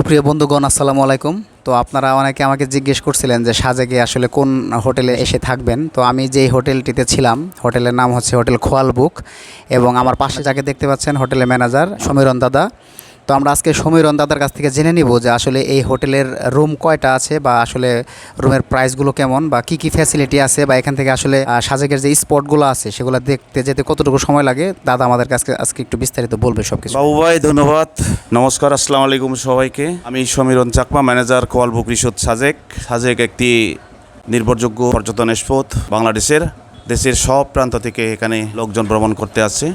সুপ্রিয় বন্ধুগণ, আসসালামু আলাইকুম। তো আপনারা অনেকে আমাকে জিজ্ঞেস করছিলেন যে সাজেকে আসলে কোন হোটেলে এসে থাকবেন। তো আমি যেই হোটেলটিতে ছিলাম, হোটেলের নাম হচ্ছে হোটেল খোয়াল বুক এবং আমার পাশে যাকে দেখতে পাচ্ছেন হোটেলের ম্যানেজার সমীরণ দাদা। তো আমরা আজকে সমীরণ দাদার কাছ থেকে জেনে নিব যে আসলে এই হোটেলের রুম কয়টা আছে বা আসলে রুমের প্রাইসগুলো কেমন বা কি কি ফ্যাসিলিটি আছে বা এখান থেকে আসলে সাজেকের যে স্পটগুলো আছে সেগুলো দেখতে যেতে কতটুকু সময় লাগে? দাদা আমাদের কাছে আজকে একটু বিস্তারিত বলবে সব কিছু বাবু ভাই, ধন্যবাদ। নমস্কার, আসসালামু আলাইকুম সবাইকে। আমি সমীরণ চাকমা ম্যানেজার কোয়াল বুক রিসোর্ট সাজেক। সাজেক একটি নির্ভরযোগ্য পর্যটন স্পট বাংলাদেশের, দেশের সব প্রান্ত থেকে এখানে লোকজন ভ্রমণ করতে আসছে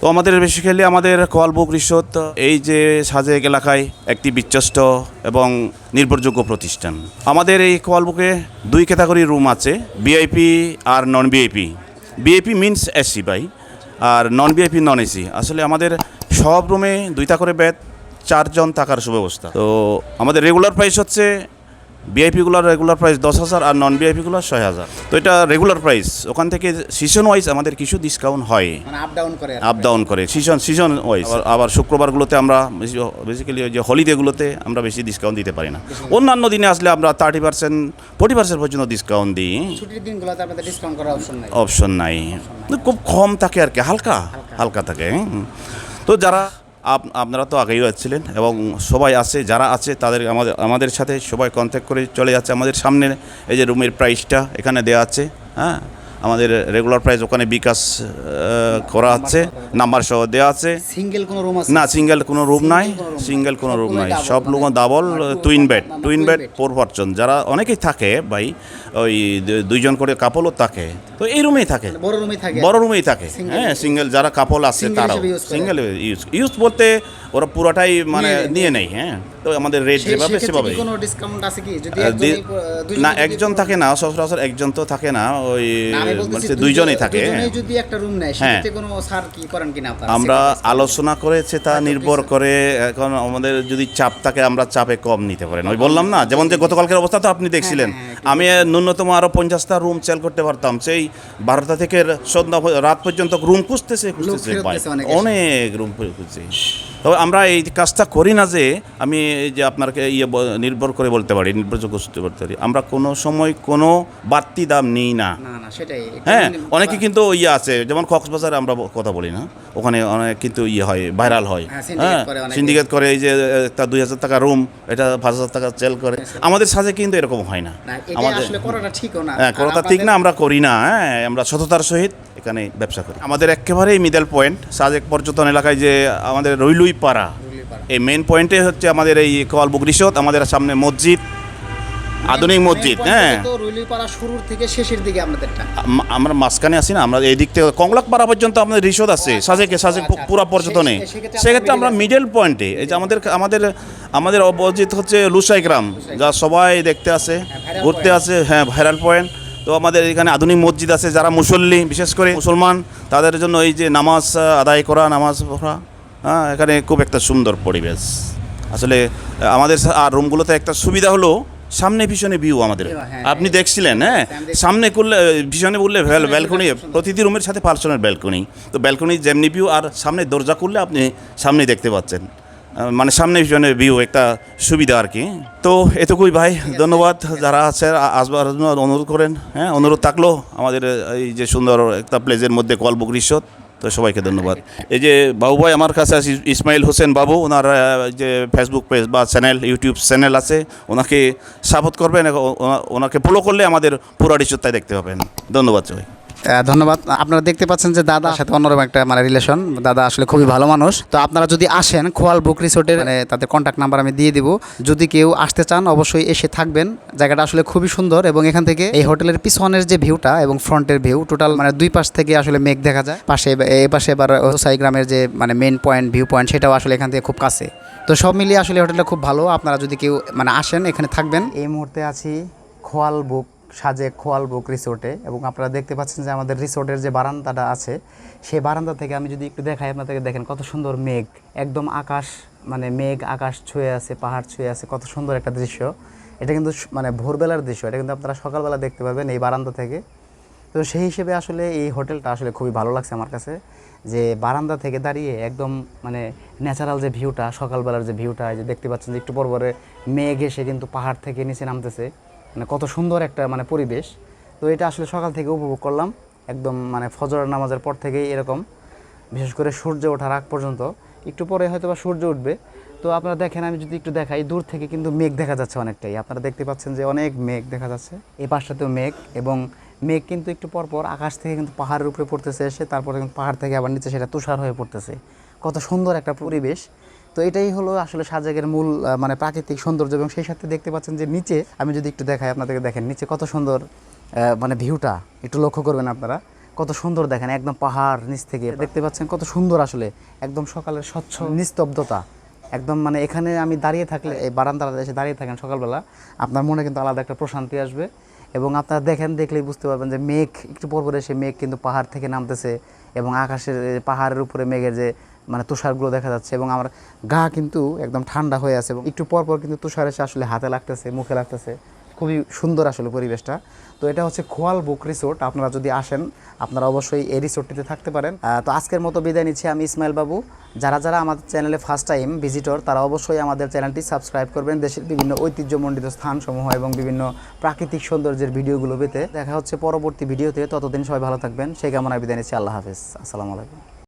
তো আমাদের বেসিক্যালি আমাদের কোয়াল বুক রিসোর্ট এই যে সাজেক এলাকায় একটি বিশ্বস্ত এবং নির্ভরযোগ্য প্রতিষ্ঠান। আমাদের এই কোয়াল বুকে দুই ক্যাটাগরি রুম আছে VIP R non VIP VIP means AC by R non VIP non AC আসলে আমাদের সব রুমে দুইটা করে বেড চারজন থাকার সুব্যবস্থা। তো আমাদের রেগুলার প্রাইস হচ্ছে বিআইপিগুলোর রেগুলার প্রাইস দশ হাজার আর নন বিআইপিগুলোর ছয় হাজার। তো এটা রেগুলার প্রাইস ওখান থেকে সিজন ওয়াইজ আমাদের কিছু ডিসকাউন্ট হয়। মানে আপ ডাউন করে আপ ডাউন করে। সিজন সিজন ওয়াইজ আবার শুক্রবারগুলোতে আমরা বেসিক্যালি ওই যে হলিডেগুলোতে আমরা বেশি ডিসকাউন্ট দিতে পারি না। অন্যান্য দিনে আসলে আমরা থার্টি পার্সেন্ট ফোর্টি পার্সেন্ট পর্যন্ত ডিসকাউন্ট দিই। ছুটির দিনগুলোতে আপনাদের ডিসকাউন্ট করার অপশন নাই। অপশন নাই। খুব কম থাকে আর কি। হালকা। হালকা। থাকে। তো যারা আপনারা তো আগেই যাচ্ছিলেন এবং সবাই আছে, যারা আছে তাদের আমাদের আমাদের সাথে সবাই কন্ট্যাক্ট করে চলে যাচ্ছে আমাদের সামনে। এই যে রুমের প্রাইসটা এখানে দেওয়া আছে হ্যাঁ? আমাদের রেগুলার প্রাইস ওখানে বিকাশ করা আছে নাম্বার সহ দেওয়া আছে। সিঙ্গেল কোনো রুম না সিঙ্গেল কোনো রুম নাই সিঙ্গেল কোনো রুম নাই। সব রুম মানে double twin bed twin bed. Four person যারা অনেকেই থাকে ভাই ওই দুইজন করে কাপলও থাকে। তো এই রুমেই থাকে। বড় রুমে থাকে। বড় রুমেই থাকে। হ্যাঁ সিঙ্গেল যারা কাপল আছে তারাও। সিঙ্গেল ইউজ ইউজ বলতে ওরা পুরোটাই মানে নিয়ে- নিয়ে। নেই হ্যাঁ। তো আমাদের রেট যেভাবে সেভাবে কোনো ডিসকাউন্ট আছে কি? যদি না একজন থাকে না সচরাচর একজন তো থাকে না ওই মানে দুইজন- দুইজনই থাকে। দুইজনেই যদি একটা রুম নেয় হ্যাঁ। সেক্ষেত্রে কোনো ছাড় কি করেন কিনা আপনারা? আমরা আলোচনা করেছে তা নির্ভর করে এখন আমাদের যদি চাপ থাকে আমরা চাপে কম নিতে পারেন। ওই বললাম না যেমন যে গতকালকের অবস্থা তো আপনি দেখছিলেন। হ্যাঁ, আমি ন্যূনতম আরও পঞ্চাশটা রুম সেল করতে পারতাম। সেই বারোটা থেকে সন্ধ্যা রাত পর্যন্ত রুম খুঁজতেছে খুঁজতেছে। অনেক। রুম খুঁজছে তবে আমরা এই কাজটা করি না যে আমি এই যে আপনাকে ইয়ে নির্ভর করে বলতে পারি নির্ভরযোগ্য সূত্রে বলতে পারি। আমরা কোনো সময় কোনো বাড়তি দাম নিই না। না না সেটাই। হ্যাঁ অনেকে কিন্তু ইয়ে আছে যেমন কক্সবাজারে আমরা কথা বলি না। ওখানে অনেক কিন্তু ইয়ে হয় ভাইরাল হয়। হ্যাঁ, syndicate হ্যাঁ করে। সিন্ডিকেট এই যে একটা দুই হাজার টাকা রুম এটা পাঁচ হাজার টাকা সেল করে। আমাদের সাথে কিন্তু এরকম হয় না। আমাদের হ্যাঁ কোনোটা ঠিক না আমরা করি না। হ্যাঁ আমরা সততার সহিত এখানে ব্যবসা করি। আমাদের একেবারেই মিডল পয়েন্ট সাজেক পর্যটন এলাকায় যে আমাদের রইলুই রুলিপাড়া। এই মেন পয়েন্টে হচ্ছে আমাদের এই কোয়ালবুক রিসোর্ট আমাদের সামনে মসজিদ আধুনিক মসজিদ হ্যাঁ রুলিপাড়া শুরুর থেকে শেষের দিকে আপনাদেরটা আম- আমরা মাঝখানে আছি না আমরা এই দিক থেকে কংলাকপাড়া পর্যন্ত আমাদের রিসোর্ট আছে সাজেকে সাজেক আচ্ছা, পুরা আচ্ছা। পর্যটনে সেক্ষেত্রে আমরা মিডল পয়েন্টে এই যে আমাদের আমাদের আমাদের অপোজিট হচ্ছে লুসাই গ্রাম যা সবাই দেখতে আসে ঘুরতে point। আসে হ্যাঁ ভাইরাল পয়েন্ট তো আমাদের এখানে আধুনিক মসজিদ আছে যারা মুসল্লি বিশেষ করে মুসলমান তাদের জন্য এই যে নামাজ আদায় করা নামাজ পড়া হ্যাঁ এখানে খুব একটা সুন্দর পরিবেশ। আসলে আমাদের আর রুমগুলোতে একটা সুবিধা হলো সামনে পিছনে ভিউ আমাদের। হ্যাঁ, হ্যাঁ, আপনি দেখছিলেন হ্যাঁ? সামনে করলে পিছনে বললে ব্যালকনি প্রতিটি রুমের সাথে পার্সোনাল ব্যালকনি তো ব্যালকনি যেমনি ভিউ আর সামনে দরজা করলে আপনি সামনে দেখতে পাচ্ছেন। মানে সামনে পিছনে ভিউ একটা সুবিধা আর কি। তো এটুকুই ভাই ধন্যবাদ যারা আছে আসবার জন্য অনুরোধ করেন হ্যাঁ? অনুরোধ থাকল আমাদের এই যে সুন্দর একটা প্লেজের মধ্যে কলবুক রিসোর্ট তো সবাইকে ধন্যবাদ। এই যে বাবু ভাই আমার কাছে আছে, ইসমাইল হোসেন বাবু, ওনার যে ফেসবুক পেজ বা চ্যানেল ইউটিউব চ্যানেল আছে, ওনাকে সাপোর্ট করবেন ওনাকে ফলো করলে আমাদের পুরো রিসোর্টটাই দেখতে পাবেন। ধন্যবাদ সবাই ধন্যবাদ। আপনারা দেখতে পাচ্ছেন যে দাদার সাথে অন্যরকম একটা মানে রিলেশন দাদা আসলে খুবই ভালো মানুষ। তো আপনারা যদি আসেন খোয়াল বুক রিসোর্টের মানে তাদের কন্ট্যাক্ট নাম্বার আমি দিয়ে দিব। যদি কেউ আসতে চান, অবশ্যই এসে থাকবেন। জায়গাটা আসলে খুবই সুন্দর এবং এখান থেকে এই হোটেলের পিছনের যে ভিউটা এবং ফ্রন্টের ভিউ টোটাল মানে দুই পাশ থেকে আসলে মেঘ দেখা যায়। পাশে, এই পাশে এবার হোসাই গ্রামের যে মানে মেন পয়েন্ট ভিউ পয়েন্ট সেটাও আসলে এখান থেকে খুব কাছে। তো সব মিলিয়ে আসলে হোটেলটা খুব ভালো। আপনারা যদি কেউ মানে আসেন, এখানে থাকবেন। এই মুহূর্তে আছি খোয়াল বুক সাজে খোয়াল বুক রিসোর্টে এবং আপনারা দেখতে পাচ্ছেন যে আমাদের রিসোর্টের যে বারান্দাটা আছে, সেই বারান্দা থেকে আমি যদি একটু দেখাই, আপনাদেরকে দেখেন কত সুন্দর মেঘ, একদম আকাশ মানে মেঘ, আকাশ ছুঁয়ে আছে, পাহাড় ছুঁয়ে আছে, কত সুন্দর একটা দৃশ্য। এটা কিন্তু মানে ভোরবেলার দৃশ্য, এটা কিন্তু আপনারা সকালবেলা দেখতে পাবেন এই বারান্দা থেকে। তো সেই হিসেবে আসলে এই হোটেলটা আসলে খুবই ভালো লাগছে আমার কাছে, যে বারান্দা থেকে দাঁড়িয়ে একদম মানে ন্যাচারাল যে ভিউটা, সকালবেলার যে ভিউটা যে দেখতে পাচ্ছেন যে একটু পর পরে মেঘ এসে কিন্তু পাহাড় থেকে নিচে নামতেছে। মানে কত সুন্দর একটা মানে পরিবেশ। তো এটা আসলে সকাল থেকে উপভোগ করলাম। একদম মানে ফজর নামাজের পর থেকেই এরকম। বিশেষ করে সূর্য ওঠার আগ পর্যন্ত। একটু পরে হয়তো বা সূর্য উঠবে। তো আপনারা দেখেন, আমি যদি একটু দেখাই, দূর থেকে কিন্তু মেঘ দেখা যাচ্ছে অনেকটাই। আপনারা দেখতে পাচ্ছেন যে অনেক মেঘ দেখা যাচ্ছে। এই পাশটাতেও মেঘ এবং মেঘ কিন্তু একটু পর পর আকাশ থেকে কিন্তু পাহাড়ের উপরে পড়তেছে এসে, তারপরে কিন্তু পাহাড় থেকে আবার নিচে সেটা তুষার হয়ে পড়তেছে। কত সুন্দর একটা পরিবেশ। তো এটাই হলো আসলে সাজেকের মূল মানে প্রাকৃতিক সৌন্দর্য এবং সেই সাথে দেখতে পাচ্ছেন যে নিচে, আমি যদি একটু দেখাই আপনাদেরকে, দেখেন নিচে কত সুন্দর মানে ভিউটা, একটু লক্ষ্য করবেন আপনারা, কত সুন্দর দেখেন, একদম পাহাড় নিচ থেকে, দেখতে পাচ্ছেন কত সুন্দর আসলে, একদম সকালের স্বচ্ছ নিস্তব্ধতা, একদম মানে এখানে আমি দাঁড়িয়ে থাকলে, এই বারান্দাটা এসে দাঁড়িয়ে থাকেন সকালবেলা, আপনার মনে কিন্তু আলাদা একটা প্রশান্তি আসবে এবং আপনারা দেখেন, দেখলেই বুঝতে পারবেন যে মেঘ, একটু পর এসে মেঘ কিন্তু পাহাড় থেকে নামতেছে এবং আকাশের পাহাড়ের উপরে মেঘের যে মানে তুষারগুলো দেখা যাচ্ছে এবং আমার গা কিন্তু একদম ঠান্ডা হয়ে আছে এবং একটু পর পর কিন্তু তুষার এসে আসলে হাতে লাগতেছে, মুখে লাগতেছে। খুবই সুন্দর আসলে পরিবেশটা। তো এটা হচ্ছে খোয়াল বুক রিসোর্ট, আপনারা যদি আসেন, আপনারা অবশ্যই এই রিসোর্টটিতে থাকতে পারেন। তো আজকের মতো বিদায় নিচ্ছি আমি ইসমাইল বাবু। যারা যারা আমাদের চ্যানেলে ফার্স্ট টাইম ভিজিটর তারা অবশ্যই আমাদের চ্যানেলটি সাবস্ক্রাইব করবেন। দেশের বিভিন্ন ঐতিহ্যমণ্ডিত স্থানসমূহ এবং বিভিন্ন প্রাকৃতিক সৌন্দর্যের ভিডিওগুলো পেতে। দেখা হচ্ছে পরবর্তী ভিডিওতে। ততদিন সবাই ভালো থাকবেন। সেই কামনায় বিদায় নিচ্ছি। আল্লাহ হাফিজ। আসসালামু আলাইকুম।